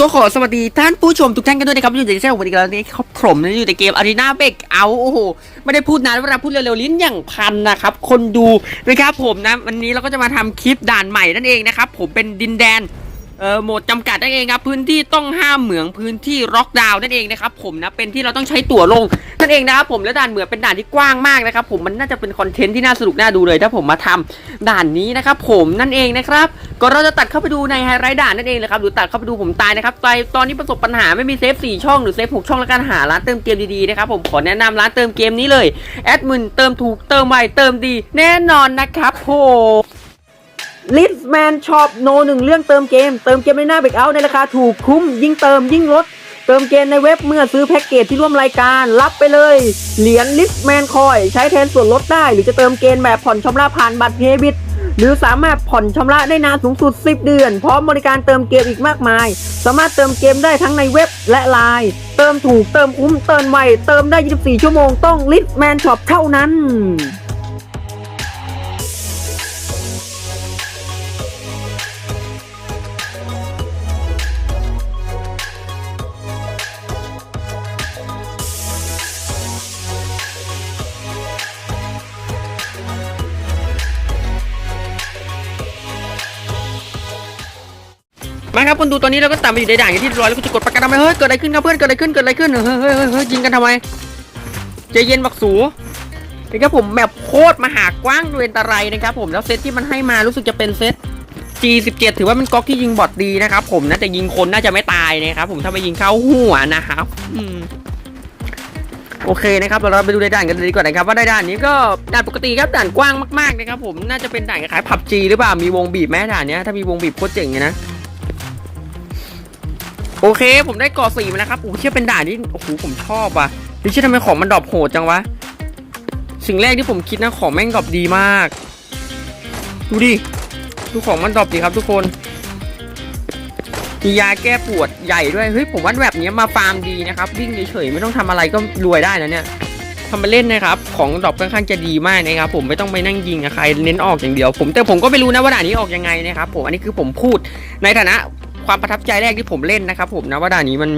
ก็ขอสวัสดีท่านผู้ชมทุกท่านกันด้วยนะครับอยู่ในช่องวันนี้แล้วนี่ครับผมนะอยู่ในเกมอารีนาเบกเอาโอ้โหไม่ได้พูดนานเวลาพูดเร็วๆลิ้นอย่างพันนะครับคนดูนะครับผมนะวันนี้เราก็จะมาทำคลิปด่านใหม่นั่นเองนะครับผมเป็นดินแดน เอ่อโหมดจำกัดนั่นเองครับ พื้นที่ต้องห้ามเหมืองพื้นที่ล็อกดาวน์นั่นเองนะครับผมนะเป็นที่เราต้องใช้ตั๋วลงนั่นเองนะครับผมและด่านเหมืองเป็นด่านที่กว้างมากนะครับผมมันน่าจะเป็นคอนเทนต์ที่น่าสนุกน่าดูเลย ถ้าผมมาทำด่านนี้นะครับผมนั่นเองนะครับก็เราจะตัดเข้าไปดูในไฮไลท์ด่านนั่นเองเลยครับหรือตัดเข้าไปดูผมตายนะครับตอนตอนนี้ประสบปัญหาไม่มีเซฟ4ช่องหรือเซฟ6ช่องแล้วกันหาร้านเติมเกมดีๆนะครับผมขอแนะนำร้านเติมเกมนี้เลยแอดมินเติมถูกเติมไวเติมดี แน่นอนนะครับผม ลิสแมนช็อปโนหนึ่งเรื่องเติมเกม เติมเกมในหน้าเบรกเอาในราคาถูกคุ้ม ยิ่งเติมยิ่งลด เติมเกมในเว็บเมื่อซื้อแพ็กเกจที่ร่วมรายการ รับไปเลย เหรียญลิสแมนคอยใช้แทนส่วนลดได้ หรือจะเติมเกมแบบผ่อนชำระผ่านบัตรเครดิตหรือสามารถผ่อนชำระได้นานสูงสุด 10 เดือน พร้อมบริการเติมเกมอีกมากมาย สามารถเติมเกมได้ทั้งในเว็บและไลน์เติมถูกเติมคุ้มเติมไวเติมได้ 24 ชั่วโมงต้องลิสแมนช็อปเท่านั้น ครับคนดูตอนนี้เราก็ตามไปอยู่ในด่านอย่างที่รียบร้อยแล้วก็จะกดประกันทำไมเฮ้ยเกิดอะไรขึ้นครับเพื่อนเกิดอะไรขึ้นเกิดอะไรขึ้นเฮ้ยเฮ้ยเฮ้ยยิงกันทำไมใจเย็นบักสูนะครับผมแบบโคตรมหากว้างด้วยอันตรนะครับผมแล้วเซตที่มันให้มารู้สึกจะเป็นเซต G17 ถือว่าเป็นก๊อกที่ยิงบอทดีนะครับผมนะแต่ยิงคนน่าจะไม่ตายนะครับผมถ้าไปยิงเข้าหัวนะครับโอเคนะครับเราไปดูในด่านกันเลยดีกว่านะครับว่าในด่านนี้ก็ด่านปกติครับด่านกว้างมากๆนะครับผมน่าจะเป็นด่านคล้ายผับจีหรือเปล่ามีวงบีบไหมด่านเนี้ยถ้ามีวงบีบโคตรเจ๋งเลยนะ โอเค ผมได้กาะสี่มาแล้วครับโอ้เชื่อเป็นด่านที่โอ้โหผมชอบอะนี่เชื่อทำไมของมันดรอปโหดจังวะสิ่งแรกที่ผมคิดนะของแม่งดรอปดีมาก ดูดิดูของมันดรอปดีครับทุกคนมียาแก้ปวดใหญ่ด้วยเฮ้ยผมว่าแบบนี้มาฟาร์มดีนะครับวิ่งเฉยๆไม่ต้องทำอะไรก็รวยได้นะเนี่ยทำมาเล่นนะครับ ของดรอปค่อนข้างจะดีมากนะครับผมไม่ต้องไปนั่งยิงใครเน้นออกอย่างเดียว ผมแต่ผมก็ไม่รู้นะว่าด่านนี้ออกยังไงนะครับผมอันนี้คือผมพูดในฐานะ ความประทับใจแรกที่ผมเล่นนะครับ ผมนะว่าด่านนี้มัน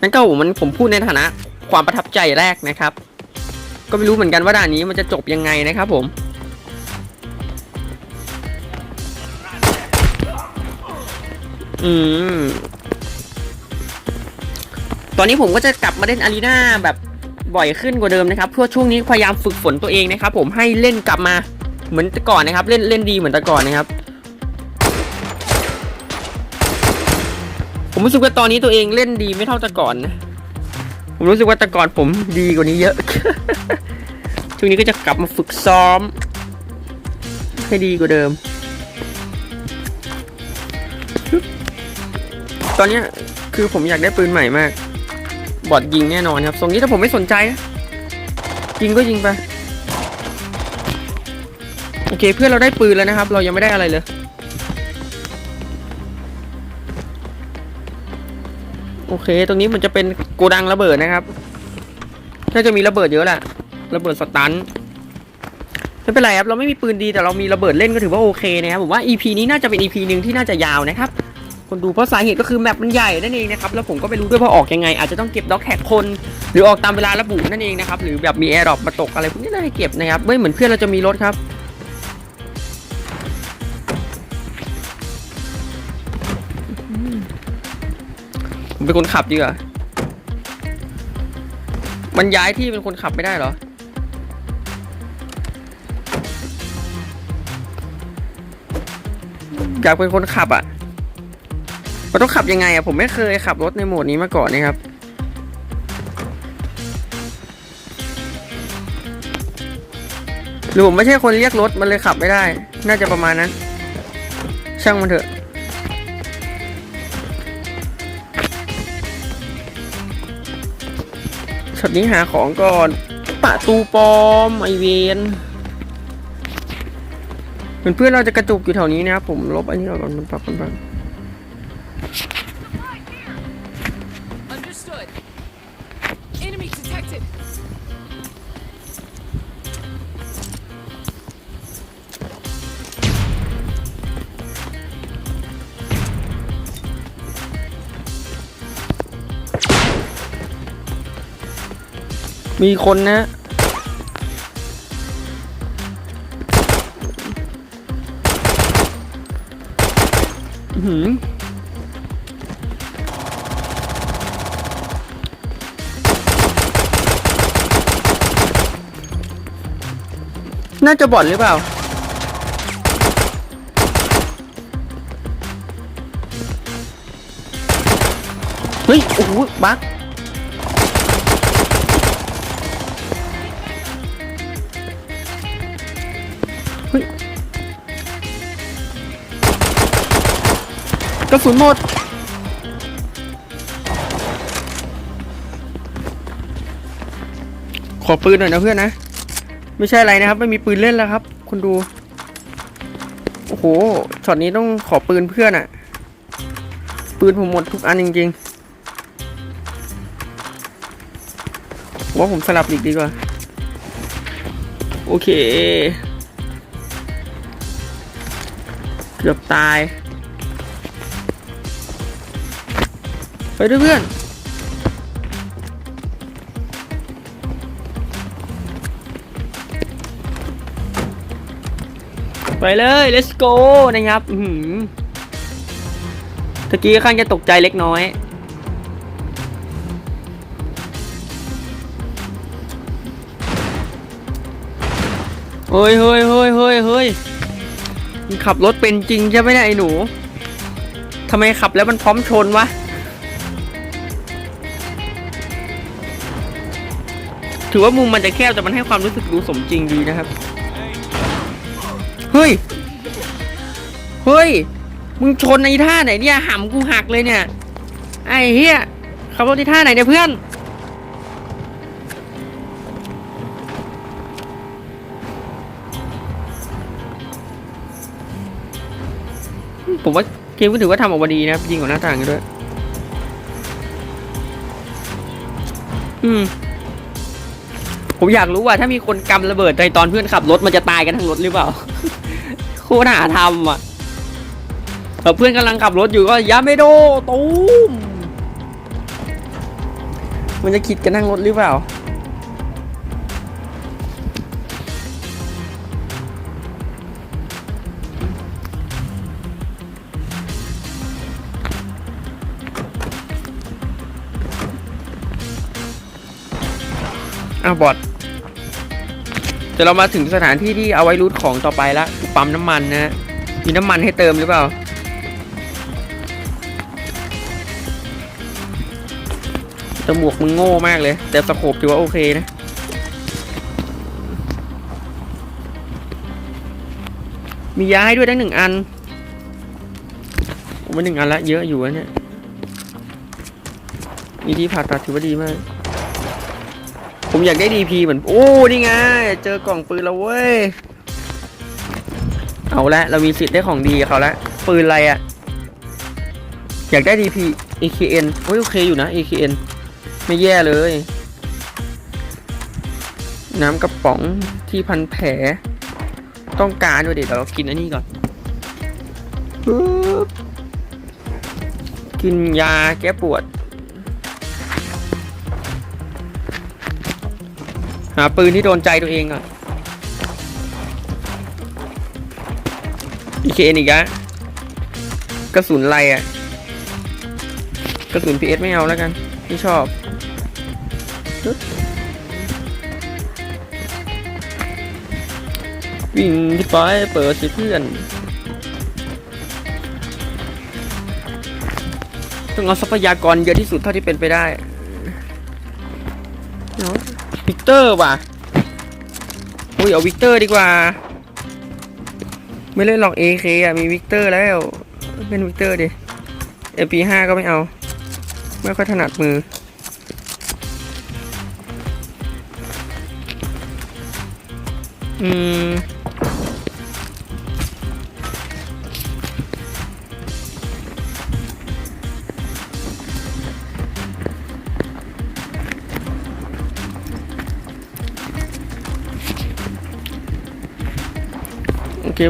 นั่นก็ผมมันผมพูดในฐานะ ความประทับใจแรกนะครับ ก็ไม่รู้เหมือนกันว่าด่านนี้มันจะจบยังไงนะครับ ผมอืม ตอนนี้ผมก็จะกลับมาเล่นอารีนาแบบ บ่อยขึ้นกว่าเดิมนะครับเพื่อช่วงนี้พยายามฝึกฝนตัวเองนะครับ ผมให้เล่นกลับมาเหมือนแต่ก่อนนะครับ เล่นเล่นดีเหมือนแต่ก่อนนะครับ ผมรู้สึกว่าตอนนี้ตัวเองเล่นดีไม่เท่าแต่ก่อนนะผมรู้สึกว่าแต่ก่อนผมดีกว่านี้เยอะช่วงนี้ก็จะกลับมาฝึกซ้อม ให้ดีกว่าเดิม ตอนนี้คือผมอยากได้ปืนใหม่มาก บอดยิงแน่นอนครับทรงนี้ถ้าผมไม่สนใจนะยิงก็ยิงไปโอเคเพื่อนเราได้ปืนแล้วนะครับ เรายังไม่ได้อะไรเลยโอเค ตรงนี้มันจะเป็นโกดังระเบิดนะครับน่าจะมีระเบิดเยอะแหละระเบิดสตันไม่เป็นไรครับเราไม่มีปืนดีแต่เรามีระเบิดเล่นก็ถือว่าโอเคนะครับผมว่า EP นี้น่าจะเป็น EP หนึ่งที่น่าจะยาวนะครับ คนดูเพราะสาเหตุก็คือแมปมันใหญ่นั่นเองนะครับแล้วผมก็ไม่รู้ด้วยว่าออกยังไง อาจจะต้องเก็บด็อกแท็กคน หรือออกตามเวลาระบุนั่นเองนะครับหรือแบบมีแอร์ดรอปมาตกอะไรพวกนี้น่าจะเก็บนะครับไม่เหมือนเพื่อนเราจะมีรถครับผมเป็นคนขับดีกว่ามันย้ายที่เป็นคนขับไม่ได้เหรออยากเป็นคนขับอะ มันต้องขับยังไงอะผมไม่เคยขับรถในโหมดนี้มาก่อนนะครับ หรือผมไม่ใช่คนเรียกรถมันเลยขับไม่ได้ น่าจะประมาณนั้น ช่างมันเถอะ ช็อตนี้หาของก่อนปะตูปอมไอเวนเหมือนเพื่อนเราจะกระจุกอยู่แถวนี้นะครับผมลบอันนี้ออกก่อนมันปรับมันปรับ Understood. Enemy มีคนนะ หือน่าจะบ่อดหรือเปล่า เฮ้ย โอ้โหบัก กระสุนหมด ขอปืนหน่อยนะเพื่อนนะ ไม่ใช่อะไรนะครับ ไม่มีปืนเล่นแล้วครับ คุณดู โอ้โห ช็อตนี้ต้องขอปืนเพื่อนอะปืนผมหมดทุกอันจริงๆว่าผมสลับอีกดีกว่า โอเค เกือบตาย ด้วยเพื่อนไปเลย let's go นะครับ อือหือตะกี้ข้างจะตกใจเล็กน้อย เฮ้ยเฮ้ยเฮ้ยเฮ้ยเฮ้ยขับรถเป็นจริงใช่ไหมเนี่ยไอ้หนู ทำไมขับแล้วมันพร้อมชนวะ ถือว่ามุมมันจะแคบแต่มันให้ความรู้สึกดูสมจริงดีนะครับ เฮ้ย เฮ้ย มึงชนในท่าไหนเนี่ยหำกูหักเลยเนี่ย ไอ้เฮียขับรถในท่าไหนเนี่ยเพื่อน ผมว่าเกมก็ถือว่าทำออกมาดีนะยิงกว่าหน้าต่างกันด้วย อืม ผมอยากรู้ว่าถ้ามีคนกำระเบิดในตอนเพื่อนขับรถมันจะตายกันทั้งรถหรือเปล่า โคตรหาทำอะเพื่อนกำลังขับรถอยู่ก็ยาไม่โดตูมมันจะคิดกันนั่งรถหรือเปล่า อ้าวบอด ดี๋ยวเรามาถึงสถานที่ที่เอาไว้รูทของต่อไปละคือปั๊มน้ำมันนะมีน้ำมันให้เติมหรือเปล่าจมูกมึงโง่มากเลย แต่สโคปถือว่าโอเคนะมียาให้ด้วยทั้งหนึ่งอันผมว่หนึ่งอันละเยอะอยู่นะเนี่ยมีที่ผ่าตัดถือว่าดีมาก ผมอยากได้ดีพีเหมือนโอ้นี่ไงเจอกล่องปืนแล้วเว้ย เอาละเรามีสิทธิ์ได้ของดีเขาละปืนอะไรอะอยากได้ดีพี AKN โอ้ยโอเคอยู่นะ AKN ไม่แย่เลย น้ำกระป๋องที่พันแผล ต้องการด้วยเดี๋ยวเรากินอันนี้ก่อนกินยาแก้ปวด หาปืนที่โดนใจตัวเองก่อนอีเคอีกอะกระสุนอะไรอะกระสุนพีเอสไม่เอาแล้วกัน ไม่ชอบวิ่งที่ไปเปิดสิเพื่อน ต้องเอาทรัพยากรเยอะที่สุดเท่าที่เป็นไปได้เนาะ เตอร์ว่ะอุ้ยเอาวิกเตอร์ดีกว่า ไม่เล่นหรอกเอเคอะมีวิกเตอร์แล้วเป็นวิกเตอร์ดิ MP5 ก็ไม่เอา ไม่ค่อยถนัดมือ อืม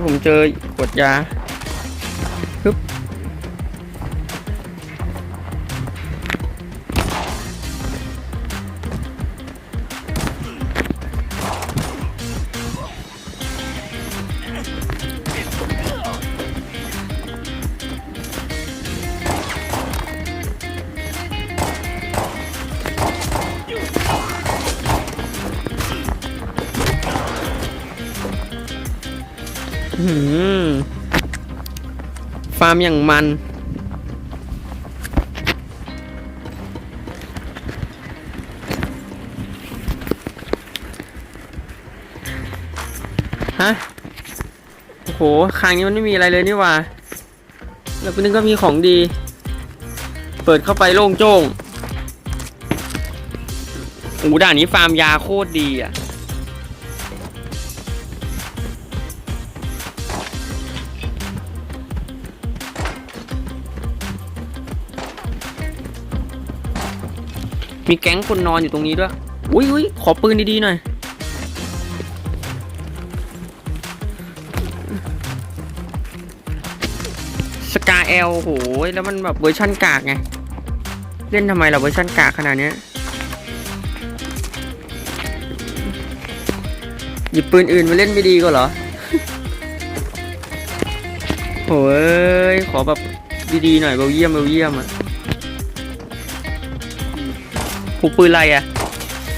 ผมเจอขวดยา ฟาร์มอย่างมัน ฮะ โอ้โหคางนี้มันไม่มีอะไรเลยนี่ว่า แล้วก็นึกว่ามีของดี เปิดเข้าไปโล่งโจ้งโอ้โหด่านนี้ฟาร์มยาโคตรดีอะ มีแก๊งคนนอนอยู่ตรงนี้ด้วย อุ้ยอุ้ยขอปืนดีๆหน่อย สกาเอลโหยแล้วมันแบบเวอร์ชั่นกากไง เล่นทำไมล่ะเวอร์ชันกากขนาดนี้ หยิบปืนอื่นมาเล่นไม่ดีก็เหรอโอ้ยขอแบบดีๆหน่อยเบลเยี่ยมเบลเยี่ยมอะ ผูปืนอะไรอะ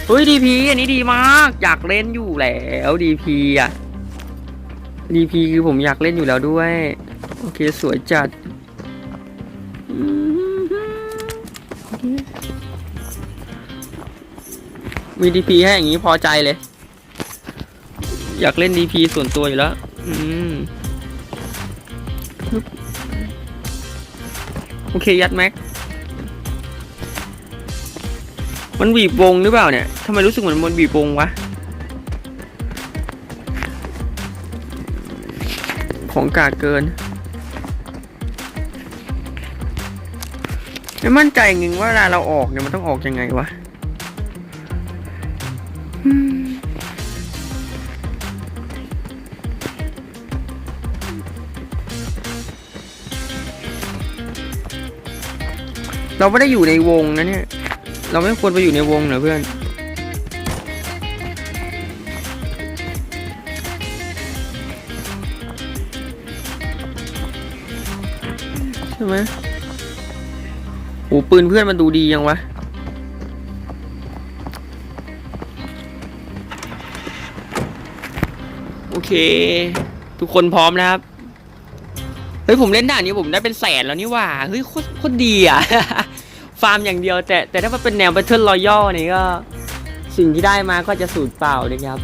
เฮ้ยดีพีอันนี้ดีมาก อยากเล่นอยู่แล้วดีพีอะดีพีคือผมอยากเล่นอยู่แล้วด้วย โอเคสวยจัดมีดีพีให้อย่างนี้พอใจเลย อยากเล่นดีพีส่วนตัวอยู่แล้ว อืมโอเค ยัดแม็ก มันบีบวงหรือเปล่าเนี่ยทำไมรู้สึกเหมือนมันบีบวงวะ ของกากเกิน ไม่มั่นใจจริงว่าเวลาเราออกเนี่ยมันต้องออกยังไงวะเราไม่ได้อยู่ในวงนะเนี่ย เราไม่ควรไปอยู่ในวงเหรอเพื่อน ใช่ไหมโอ้ปืนเพื่อนมันดูดียังวะโอเค ทุกคนพร้อมแล้วครับ เฮ้ย ผมเล่นด่านนี้ผมได้เป็นแสนแล้วนี่ว่า เฮ้ย โคตรดีอะ ฟาร์มอย่างเดียว แต่แต่ถ้ามันเป็นแนว Battle Royale นี่ก็ สิ่งที่ได้มาก็จะสูญเปล่าเลยครับ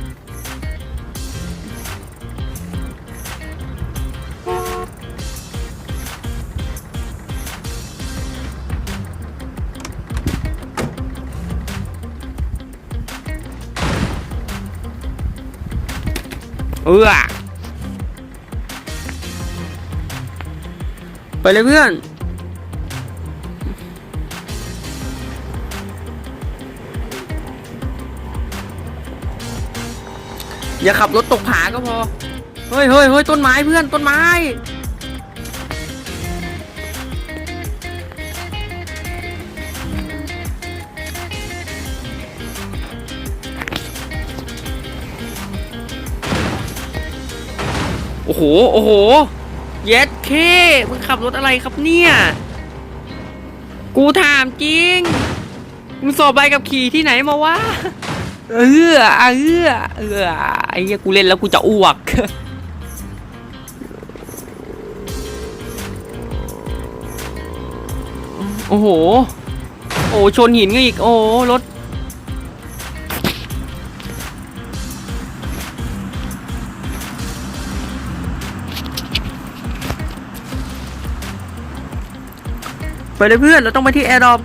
เออไปเลยเพื่อน อย่าขับรถตกผาก็พอ เฮ้ยเฮ้ยเฮ้ยต้นไม้เพื่อนต้นไม้ โอ้โห โอ้โห เย็ดเคมึงขับรถอะไรครับเนี่ย กูถามจริง มึงสอบใบกับขี่ที่ไหนมาวะ เออเออเออเอไอ้เหี้ยกูเล่นแล้วกูจะอ้วกโอ้โห โอ้ชนหินก็อีก โอ้รถไปเลยเพื่อน เราต้องไปที่แอร์ดอป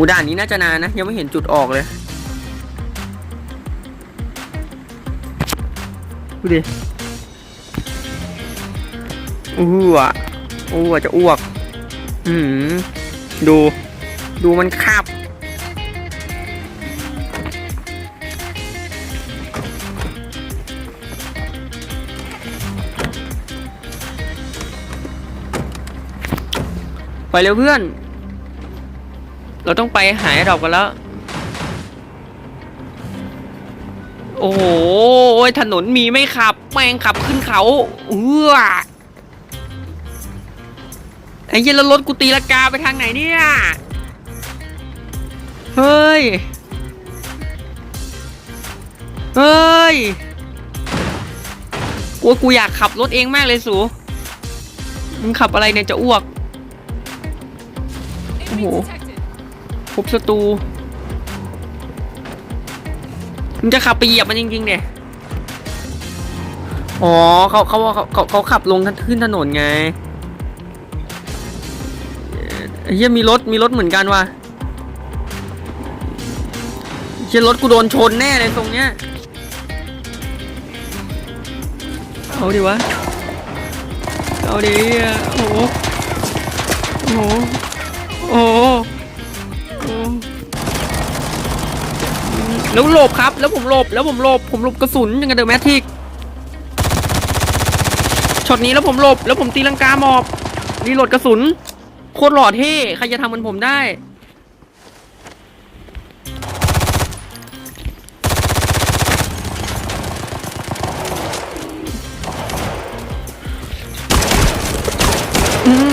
อูด่านนี้น่าจะนานนะ ยังไม่เห็นจุดออกเลยดูดิอ้วกอ้วกจะอ้วก อืมดู ดูมันคาบไปเร็วเพื่อน เราต้องไปหายดอกกันแล้ว โอ้โหถนนมีไม่ขับ แม่งขับขึ้นเขาเออไอ้เยันแล้วรถกูตีละกาไปทางไหนเนี่ย เฮ้ย เฮ้ยกูกูอยากขับรถเองมากเลยสูมึงขับอะไรเนี่ยจะอ้วก โอ้โห พบศัตรูมึงจะขับไปเหยียบมันจริงๆเนี่ยอ๋อเขาเขาเขาเขาขับลงขึ้นถนนไงเฮียมีรถมีรถเหมือนกันว่ะเฮียรถกูโดนชนแน่เลยตรงเนี้ยเอาดิวะเอาดิโหโหโอ้โหโอ้โห แล้วหลบครับ แล้วผมหลบ แล้วผมหลบ ผมหลบกระสุนยังกับเดอะแมทริกช็อตนี้แล้วผมหลบ แล้วผมตีลังกาหมอบรีโหลดกระสุน โคตรหล่อเท่ ใครจะทำเหมือนผมได้ อืม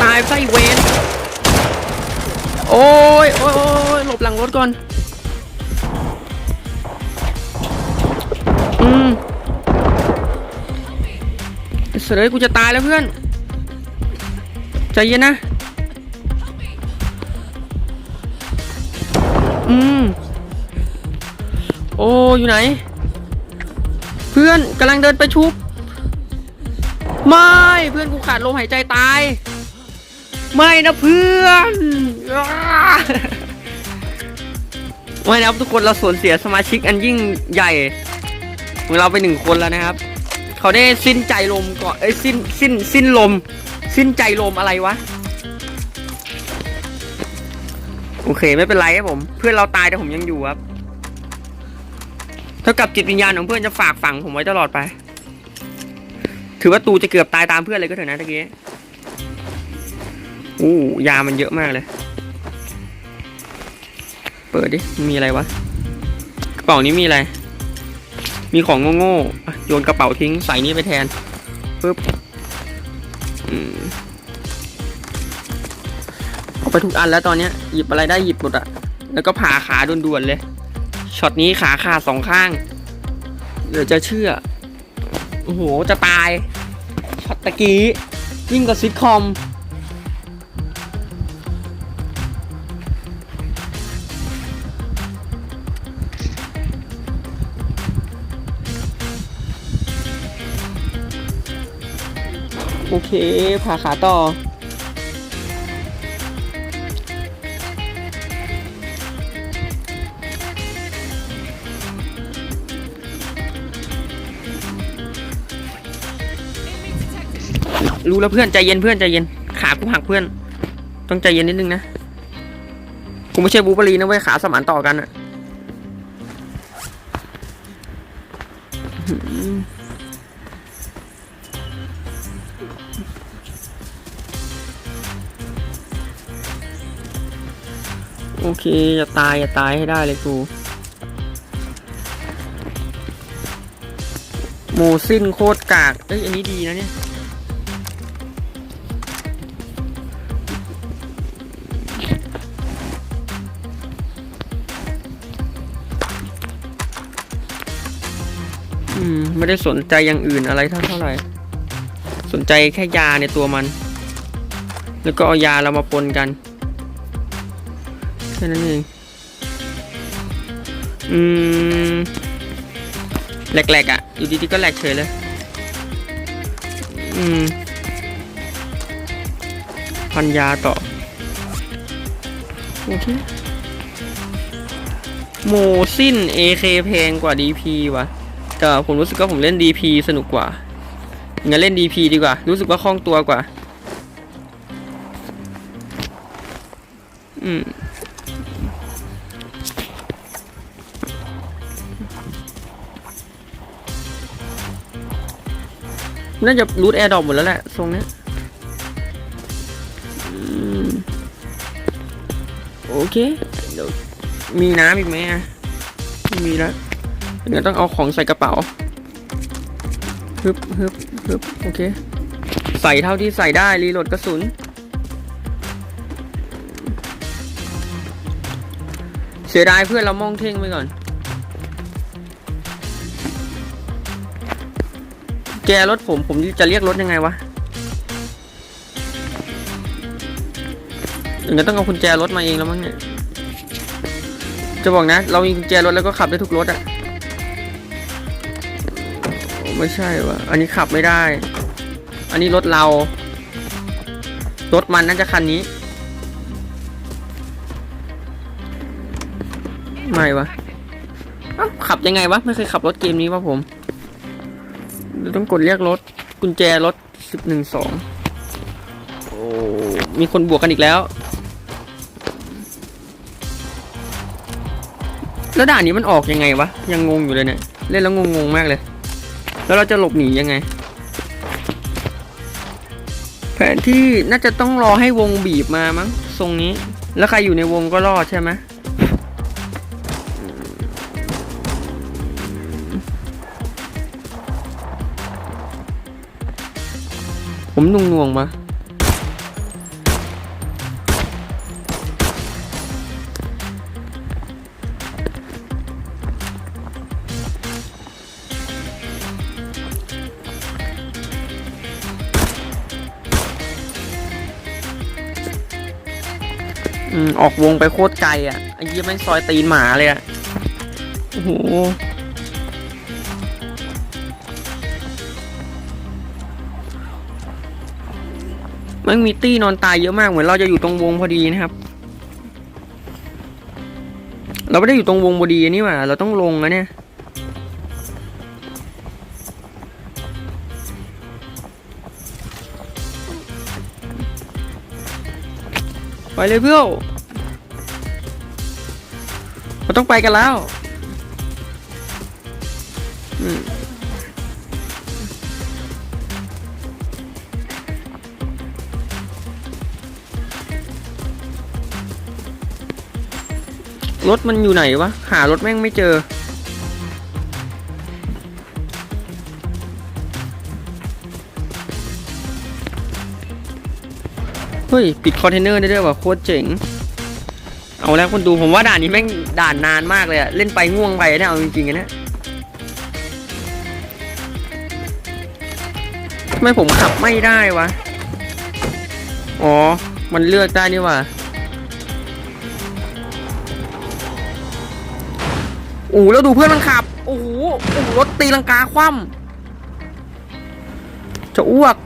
ตายไส้เวน โอ้ยโอ้ยโอ้ยหลบหลังรถก่อน สร็จเลยกูจะตายแล้วเพื่อน ใจเย็นนะ อืม โอ้อยู่ไหน เพื่อนกำลังเดินไปชุบ ไม่เพื่อนกูขาดลมหายใจตาย ไม่นะเพื่อนไม่นะครับทุกคนเราสูญเสียสมาชิกอันยิ่งใหญ่ของเราไปหนึ่งคนแล้วนะครับ เขาได้สิ้นใจลมก่อนเอ้ยสิ้นสิ้นสิ้นลม สิ้นใจลมอะไรวะ โอเคไม่เป็นไรครับผม เพื่อนเราตายแต่ผมยังอยู่ครับเท่ากับจิตวิญญาณของเพื่อนจะฝากฝังผมไว้ตลอดไป ถือว่าตูจะเกือบตายตามเพื่อนเลยก็เถอะนะตะกี้อู้ยามันเยอะมากเลย เปิดดิมีอะไรวะกระเป๋านี้มีอะไร มีของโง่ๆอ่โยนกระเป๋าทิ้งใส่นี้ไปแทนปึ๊บอเอาไปทุกอันแล้วตอนเนี้ยหยิบอะไรได้หยิบหมดอะแล้วก็ผ่าขาด่วนๆเลยช็อตนี้ขาขาดสองข้างเดี๋ยวจะเชื่อโอ้โหจะตายช็อตตะกี้ยิ่งกว่าซิทคอม เคผ่าขาต่อ รู้แล้วเพื่อน ใจเย็นเพื่อน ใจเย็น ขากูหักเพื่อน ต้องใจเย็นนิดนึงนะ กูไม่ใช่บูเบอรีนะเว้ย ขาสมานต่อกันอะ โอเคอย่าตายอย่าตายให้ได้เลยกูโมซินโคตรกาก เอ้ย อันนี้ดีนะเนี่ย อืม ไม่ได้สนใจอย่างอื่นอะไรเท่าเท่าไหร่ สนใจแค่ยาในตัวมัน แล้วก็เอายาเรามาปนกัน แค่นั้นเอง อืมแหลกๆอะ อยู่ดีๆก็แหลกเฉยเลย อืม พันยาต่อ โอเค โมซิน AK แพงกว่า DP วะแต่ผมรู้สึกว่าผมเล่น DP สนุกกว่า งั้นเล่น DP ดีกว่า รู้สึกว่าคล่องตัวกว่า อืม น่าจะรูทแอร์ดอปหมดแล้วแหละทรงนี้โอเคเดี๋ยวมีน้ำอีกไหมอะไม่มีแล้วเดี๋ยวต้องเอาของใส่กระเป๋าฮึบฮึบฮึบโอเค ใส่เท่าที่ใส่ได้รีโหลดกระสุน เสียดายเพื่อนเรามองเท่งไปก่อน แกรถผมผมจะเรียกรถยังไงวะอย่างนั้นต้องเอากุญแจรถมาเองแล้วมั้งเนี่ย จะบอกนะ เรามีกุญแจรถแล้วก็ขับได้ทุกรถอะไม่ใช่วะอันนี้ขับไม่ได้ อันนี้รถเรา รถมันน่าจะคันนี้ ไม่วะขับยังไงวะ ไม่เคยขับรถเกมนี้วะผม เดี๋ยวต้องกดเรียกรถ กุญแจรถสิบหนึ่งสองโอ้มีคนบวกกันอีกแล้ว แล้วด่านนี้มันออกยังไงวะ ยังงงอยู่เลยเนี่ย เล่นแล้วงงๆมากเลย แล้วเราจะหลบหนียังไง แผนที่น่าจะต้องรอให้วงบีบมามั้งทรงนี้ แล้วใครอยู่ในวงก็รอดใช่ไหม ผมนุ่งนวงมาอืมออกวงไปโคตรไกลอะไอ้ยี่แม่งซอยตีนหมาเลยอะ โอ้โห มันมีตี้นอนตายเยอะมากเหมือนเราจะอยู่ตรงวงพอดีนะครับ เราไม่ได้อยู่ตรงวงพอดีนี่หว่าเราต้องลงนะเนี่ยไปเลยเพื่อนเราต้องไปกันแล้ว อืม รถมันอยู่ไหนวะ หารถแม่งไม่เจอ เฮ้ย ปิดคอนเทนเนอร์ได้ด้วยว่ะโคตรเจ๋ง เอาแล้วคนดูผมว่าด่านนี้แม่งด่านนานมากเลยอะเล่นไปง่วงไปเนี่ยเอาจริงๆอะเนี่ยทำไมผมขับไม่ได้วะ อ๋อ มันเลือกได้นี่ว่ะ อ้โหแล้วดูเพื่อนมันขับ โอ้โหโอ้โหรถตีลังกาคว่ำจะอ้วก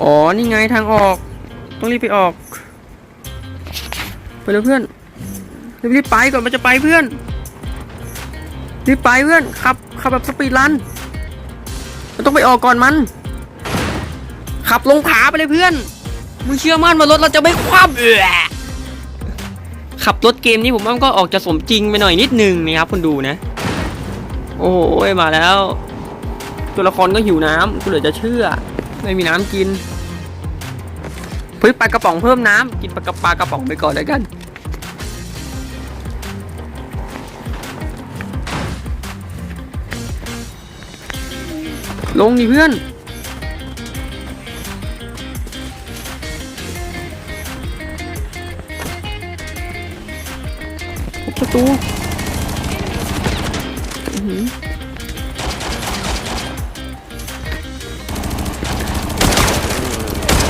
อ๋อ นี่ไงทางออก ต้องรีบไปออก ไปเลยเพื่อน รีบรีบไปก่อนมันจะไปเพื่อน รีบไปเพื่อน ขับ ขับแบบสปีดรันเราต้องไปออกก่อนมัน ขับลงผาไปเลยเพื่อน มึงเชื่อมั่นว่ารถเราจะไม่คว่ำเออ ขับรถเกมนี้ผมว่ามันก็ออกจะสมจริงไปหน่อยนิดนึงนะครับคุณดูนะ โอ้โหมาแล้ว ตัวละครก็หิวน้ำกูเหลือจะเชื่อ ไม่มีน้ำกินเฮ้ยปลากระป๋องเพิ่มน้ำกินปลากระปลากระป๋องไปก่อนแล้วกันลงดิเพื่อน ตู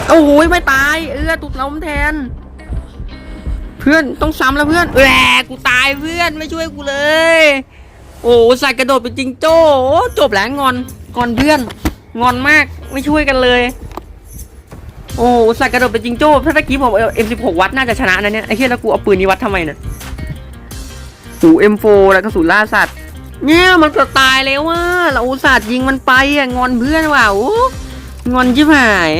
โอ้โหไม่ตาย เออตุดล้มแทน เพื่อนต้องซ้ำแล้วเพื่อนแหวกูตายเพื่อนไม่ช่วยกูเลย โอ้ใส่กระโดดเป็นจิงโจ้จบแล้วงอนงอนเพื่อน งอนมากไม่ช่วยกันเลย โอ้ใส่กระโดดเป็นจิงโจ้ถ้าตะกี้ผมเอ็มสิบหกวัดน่าจะชนะนะเนี่ยไอ้เหี้ยแล้วกูเอาปืนนี้วัดทำไมเนี่ย หู M4 แล้วก็สูนล่าสัตว์เนี่ยมันจะตายแล้วว่าเราอุตส่าห์ยิงมันไปอะงอนเพื่อนว่ะโอ้งอนชิบหาย